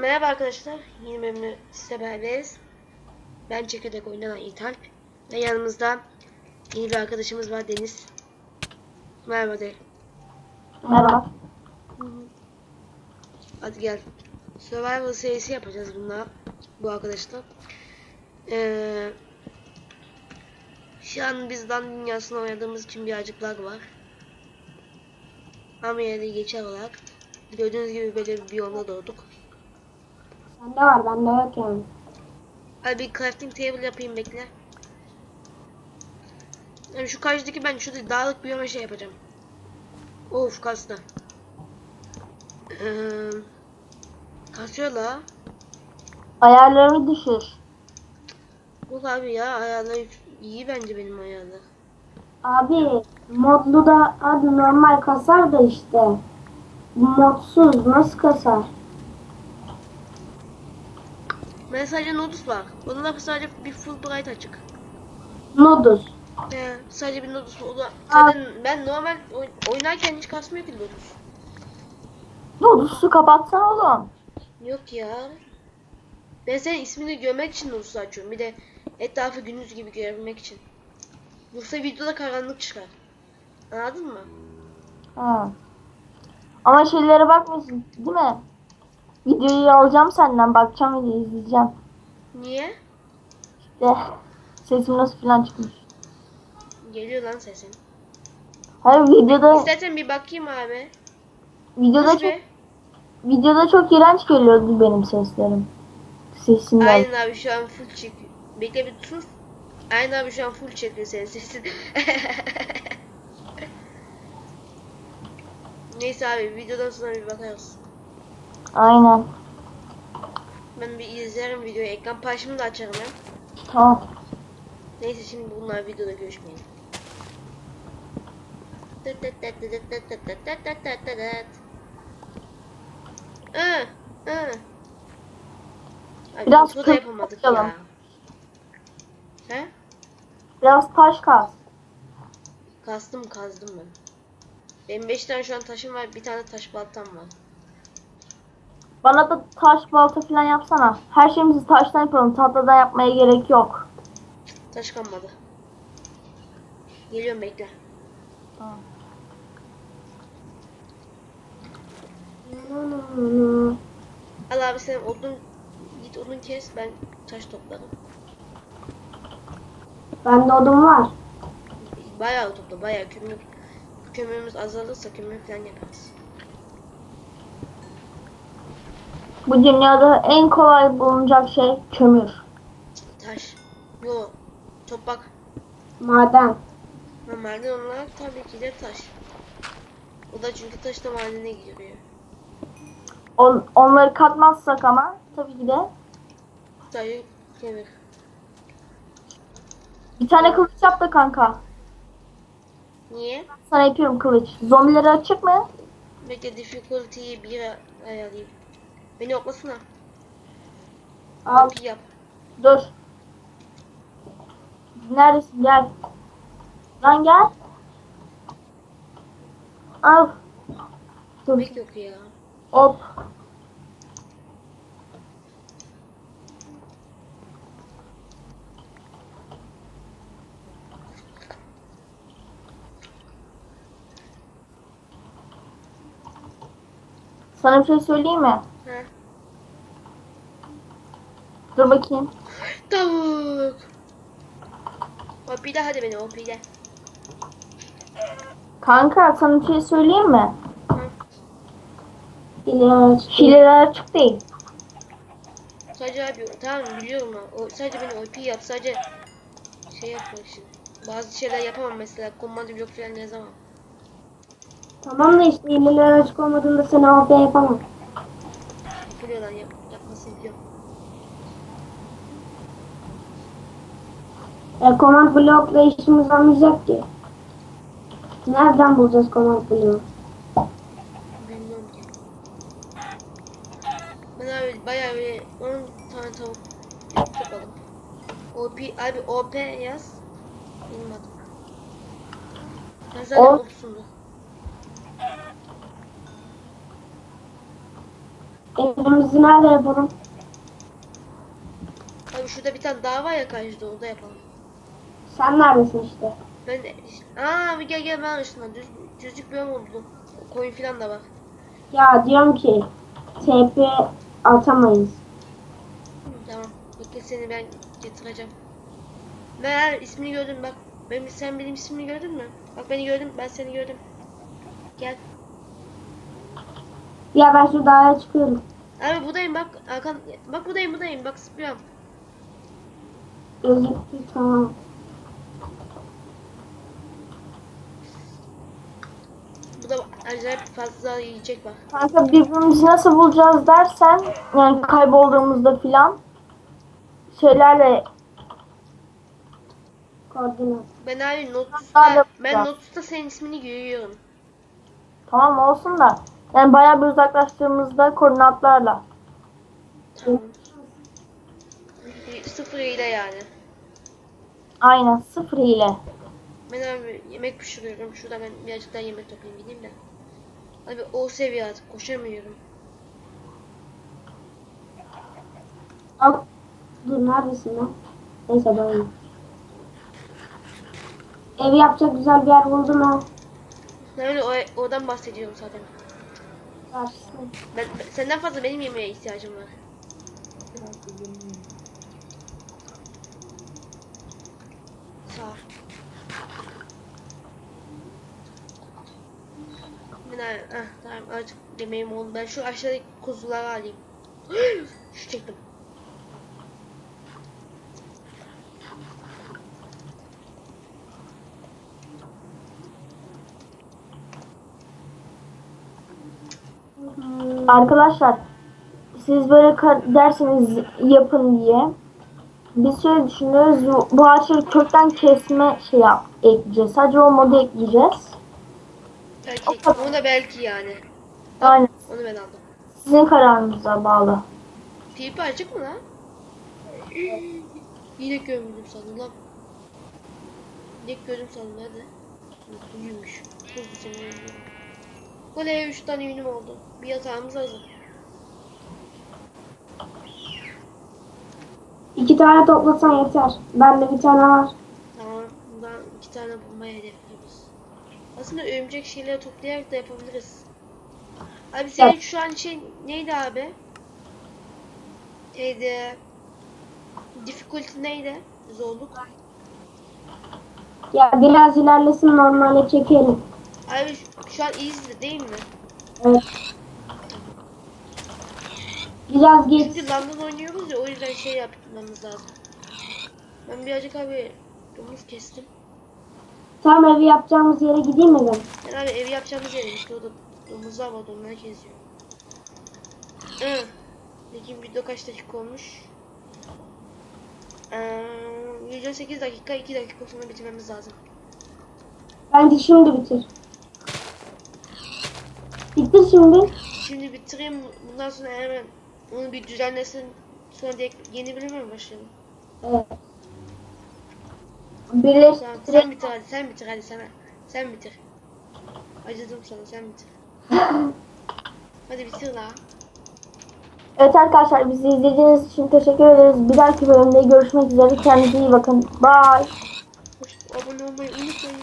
Merhaba arkadaşlar. Yeni bölümde size beraberiz. Ben çekirdek oynanan İtalp. Ve yanımızda yeni bir arkadaşımız var Deniz. Merhaba de. Merhaba. Hadi gel. Survival serisi yapacağız bununla. Bu arkadaşlar. Ee, şu an biz Dan dünyasında oynadığımız için birazcık lag var. Ama yine de geçer olarak. Gördüğünüz gibi böyle bir biyomda doğduk. Bende var, bende yok yani. Hadi bir crafting table yapayım bekle. Yani şu karşıdaki ben şurada dağlık bir yoma şey yapacağım. Of kastı. Ee, kasıyor la. Ayarlarını düşür. Yok abi ya ayarlar iyi bence benim ayarlar. Abi modlu da abi normal kasar da işte. Modsuz nasıl kasar? Ben sadece Nodus var. Onun da sadece bir full bright açık. Modus. He, sadece bir Nodus var. O da zaten ben normal oy- oynarken hiç kasmıyor ki Nodus. Modus'u kapatsana oğlum. Yok ya. Ben senin ismini görmek için Nodus'u açıyorum. Bir de etrafı gündüz gibi görebilmek için. Yoksa videoda karanlık çıkar. Anladın mı? Ha. Ama şeylere bakmıyorsun değil mi? Videoyu alacağım senden bakacağım videoyu izleyeceğim. Niye? İşte sesim nasıl falan çıkmış. Geliyor lan sesin. Hayır videoda İstersen bir bakayım abi. videoda Nasıl çok be? videoda çok iğrenç geliyordu benim seslerim. Sesimden. Aynen abi şu an full çekiyor. Bekle bir sus. Aynen abi şu an full çekiyor senin sesin. Neyse abi videodan sonra bir bakarız. Aynen. Ben bir izlerim videoyu. Ekran paylaşımını da açarım ben. Tamam. Neyse şimdi bunlar videoda görüşmeyelim. Hı, hı. Abi Biraz da kız yapamadık ya. He? Biraz taş kas. Kastım kazdım ben. Benim 5 tane şu an taşım var. Bir tane taş baltam var. Bana da taş balta falan yapsana. Her şeyimizi taştan yapalım. Tahtadan yapmaya gerek yok. Taş kalmadı. Geliyorum bekle. Tamam. Al abi sen odun git odun kes ben taş topladım. Bende odun var. Bayağı topla bayağı kömür. Kömürümüz azalırsa kömür falan yaparız. Bu dünyada en kolay bulunacak şey kömür. Taş. Yo. Toprak. Maden. Ha, maden olarak tabii ki de taş. O da çünkü taş da madene giriyor. On, onları katmazsak ama tabii ki de Sadece kömür. bir tane kılıç yap da kanka. Niye? Sana yapıyorum kılıç. Zombileri açık mı? Bekle difficulty'yi bir ayarlayayım. Beni oklasana. Al. Bir yap. Dur. Neredesin? Gel. Lan gel. Al. Dur. Bek yok ya. Hop. Sana bir şey söyleyeyim mi? Ha. Dur bakayım. Tavuk. O bir de hadi beni o bir de. Kanka sana bir şey söyleyeyim mi? Hileler açık. Hileler açık değil. Sadece abi tamam biliyorum ha. O, sadece beni OP yap sadece şey yapma şimdi. Bazı şeyler yapamam mesela command block falan yazamam. Tamam da işte hileler açık olmadığında seni ortaya yapamam. Biliyorlar yap, yapmasını biliyorum. E, command blockla işimiz olmayacak ki. Nereden bulacağız command bloğu? Bilmiyorum ki. Ben abi bayağı bir 10 tane tavuk yapalım. OP abi OP yaz. Benim adım. Ben zaten O- opsundu. Evimizi nerede yapalım? Abi şurada bir tane dağ var ya karşıda orada yapalım. Sen neredesin işte? Ben. Aa abi gel gel ben arasından düz, düzlük bir yol buldum. Koyun falan da var. Ya diyorum ki TP atamayız. Hı, Tamam. Bekle seni ben getireceğim. Meğer ismini gördüm bak. Benim, sen benim ismimi gördün mü? Bak beni gördüm ben seni gördüm. Gel. Ya ben şu dağa çıkıyorum. Abi buradayım bak. Arkan, bak buradayım buradayım bak zıplıyorum. Gözüktü tamam. Acayip fazla yiyecek var. Kanka birbirimizi nasıl bulacağız dersen yani kaybolduğumuzda filan şeylerle Koordinat. Ben abi Notus'ta, ben? Notus'ta senin ismini görüyorum. tamam olsun da yani bayağı bir uzaklaştığımızda koordinatlarla. Tamam. Sıfır ile yani. Aynen sıfır ile. Ben abi yemek pişiriyorum. Şurada ben birazcık daha yemek toplayayım gideyim de. Abi o seviye artık koşamıyorum. Al. Dur neredesin lan? Neyse ben Evi yapacak güzel bir yer buldum ha. Ben öyle oradan bahsediyorum zaten. Karşısına. Ben, ben- senden fazla benim yemeğe ihtiyacım var. Sağ ol. Ben ah, tamam artık yemeğim oldu. Ben şu aşağıdaki kuzuları alayım. şu çektim. Arkadaşlar siz böyle derseniz yapın diye biz şöyle düşünüyoruz bu ağaçları kökten kesme şey yap, ekleyeceğiz. Sadece o modu ekleyeceğiz. Belki, onu da belki yani. Aynen. Onu ben aldım. Sizin kararınıza bağlı. Pipi açık mı lan? Yine gömüldüm sandım lan. Yine gördüm sandım hadi. Uyumuş. Çok güzel uyumuş. Oley 3 tane yünüm oldu. Bir yatağımız hazır. İki tane toplasan yeter. Bende bir tane var. Tamam. Bundan iki tane bulmayı hedefliyoruz. Aslında örümcek şeyleri toplayarak da yapabiliriz. Abi senin şu an şey neydi abi? Neydi? Difficulty neydi? Zorluk. Ya biraz ilerlesin normale çekelim. Abi şu- an easy değil mi? Evet. Biraz geç. Çünkü London oynuyoruz ya o yüzden şey yapmamız lazım. Ben birazcık abi domuz kestim. Tam evi yapacağımız yere gideyim mi ben? Ben abi ev yapacağımız yere işte orada domuzlar var onları kesiyor. Hı. Bakayım video kaç dakika olmuş? Ee, video 8 dakika 2 dakika sonra bitirmemiz lazım. Bence şimdi bitir. Bitir şimdi. Şimdi bitireyim bundan sonra hemen onu bir düzenlesin sonra direkt yeni bölüme mi başlayalım? Evet. Sen, Birleştir. sen bitir hadi sen bitir hadi sana. Sen bitir. Acıdım sana sen bitir. Hadi bitir la. Evet arkadaşlar bizi izlediğiniz için teşekkür ederiz. Bir dahaki bölümde görüşmek üzere. Kendinize iyi bakın. Bye. Abone olmayı unutmayın.